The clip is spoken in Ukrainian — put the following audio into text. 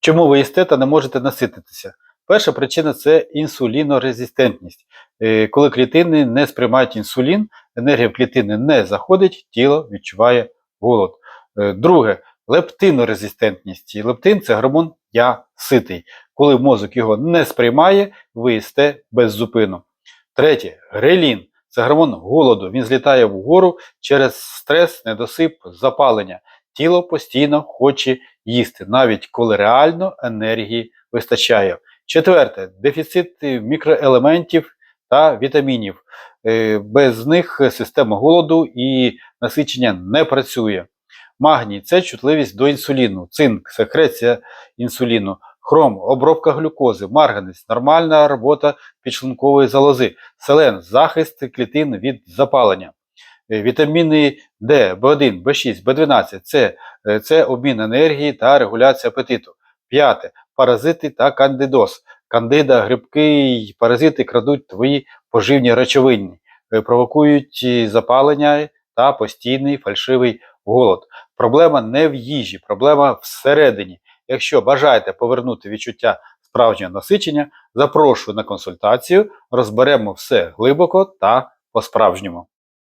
Чому ви їсте та не можете насититися? Перша причина це інсулінорезистентність. Е, Коли клітини не сприймають інсулін, енергія в клітини не заходить, тіло відчуває голод. Е, Друге лептинорезистентність. Лептин це гормон я ситий. Коли мозок його не сприймає, ви їсте без зупину. Третє грелін це гормон голоду. Він злітає вгору через стрес, недосип, запалення. Тіло постійно хоче їсти, навіть коли реально енергії вистачає. Четверте дефіцит мікроелементів та вітамінів. Е, Без них система голоду і насичення не працює. Магній це чутливість до інсуліну, цинк, секреція інсуліну, хром, обробка глюкози, марганець, нормальна робота підшлункової залози, селен, захист клітин від запалення. Е, Вітаміни D, В1, В6, В12 це, е, це обмін енергії та регуляція апетиту. П'яте паразити та кандидоз. Кандида, грибки й паразити крадуть твої поживні речовини, е, провокують запалення та постійний фальшивий голод. Проблема не в їжі, проблема всередині. Якщо бажаєте повернути відчуття справжнього насичення, запрошую на консультацію, розберемо все глибоко та по-справжньому.